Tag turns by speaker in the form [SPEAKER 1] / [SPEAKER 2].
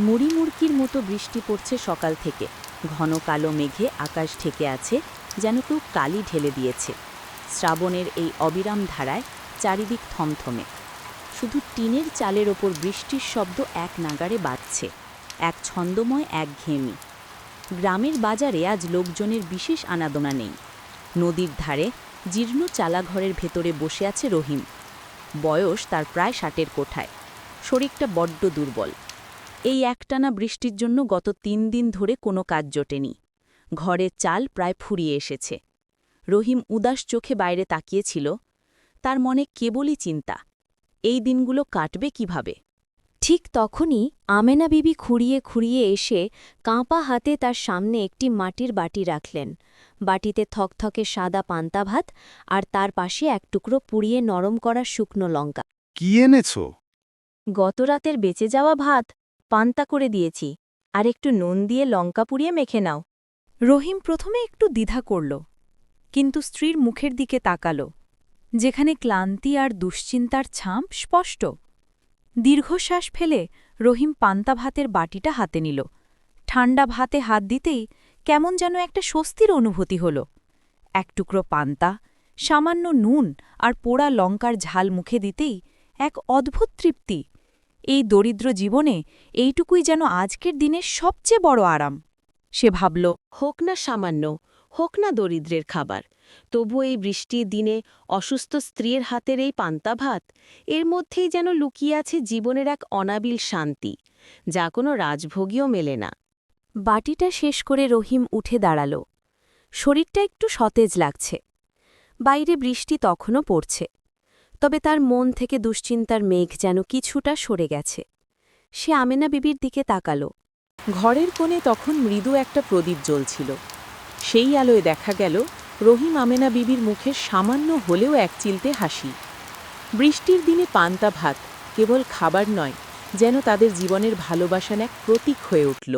[SPEAKER 1] মুড়ি মুড়কির মতো বৃষ্টি পড়ছে সকাল থেকে। ঘন কালো মেঘে আকাশ ঢেকে আছে, যেন কেউ কালি ঢেলে দিয়েছে। শ্রাবণের এই অবিরাম ধারায় চারিদিক থমথমে। শুধু টিনের চালের ওপর বৃষ্টির শব্দ এক নাগারে বাজছে এক ছন্দময়, এক ঘেমি। গ্রামের বাজারে আজ লোকজনের বিশেষ আনাদোনা নেই। নদীর ধারে জীর্ণ চালাঘরের ভেতরে বসে আছে রহিম। বয়স তার প্রায় ষাটের কোঠায়। শরীরটা বড্ড দুর্বল। এই একটানা বৃষ্টির জন্য গত তিন দিন ধরে কোনো কাজ জোটেনি। ঘরের চাল প্রায় ফুরিয়ে এসেছে। রহিম উদাস চোখে বাইরে তাকিয়েছিল। তার মনে কেবলই চিন্তা এই দিনগুলো কাটবে কীভাবে?
[SPEAKER 2] ঠিক তখনই আমেনা বিবি খুঁড়িয়ে খুঁড়িয়ে এসে কাঁপা হাতে তার সামনে একটি মাটির বাটি রাখলেন। বাটিতে থকথকে সাদা পান্তা ভাত আর তার পাশে এক টুকরো পুড়িয়ে নরম করা শুকনো লঙ্কা।
[SPEAKER 3] কি এনেছ?
[SPEAKER 1] গতরাতের বেঁচে যাওয়া ভাত? পান্তা করে দিয়েছি। আর একটু নুন দিয়ে লঙ্কা পুড়িয়ে মেখে নাও। রহিম প্রথমে একটু দ্বিধা করল, কিন্তু স্ত্রীর মুখের দিকে তাকাল, যেখানে ক্লান্তি আর দুশ্চিন্তার ছাপ স্পষ্ট। দীর্ঘশ্বাস ফেলে রহিম পান্তা ভাতের বাটিটা হাতে নিল। ঠান্ডা ভাতে হাত দিতেই কেমন যেন একটা স্বস্তির অনুভূতি হল। এক টুকরো পান্তা, সামান্য নুন আর পোড়া লঙ্কার ঝাল মুখে দিতেই এক অদ্ভুত তৃপ্তি। এই দরিদ্র জীবনে এইটুকুই যেন আজকের দিনের সবচেয়ে বড় আরাম। সে ভাবল হোক না সামান্য হোক না দরিদ্রের খাবার তবু এই বৃষ্টির দিনে অসুস্থ স্ত্রীর হাতের এই পান্তা ভাত এর মধ্যেই যেন লুকিয়ে আছে জীবনের এক অনাবিল শান্তি যা কোনো রাজভোগীও মেলে না। বাটিটা শেষ করে রহিম উঠে দাঁড়াল। শরীরটা একটু সতেজ লাগছে। বাইরে বৃষ্টি তখনও পড়ছে। তবে তার মন থেকে দুশ্চিন্তার মেঘ যেন কিছুটা সরে গেছে। সে আমেনা বিবির দিকে তাকাল। ঘরের কোণে তখন মৃদু একটা প্রদীপ জ্বলছিল। সেই আলোয় দেখা গেল রহিম আমেনা বিবির মুখে সামান্য হলেও এক চিলতে হাসি। বৃষ্টির দিনে পান্তা ভাত কেবল খাবার নয়, যেন তাদের জীবনের ভালোবাসার এক প্রতীক হয়ে উঠল।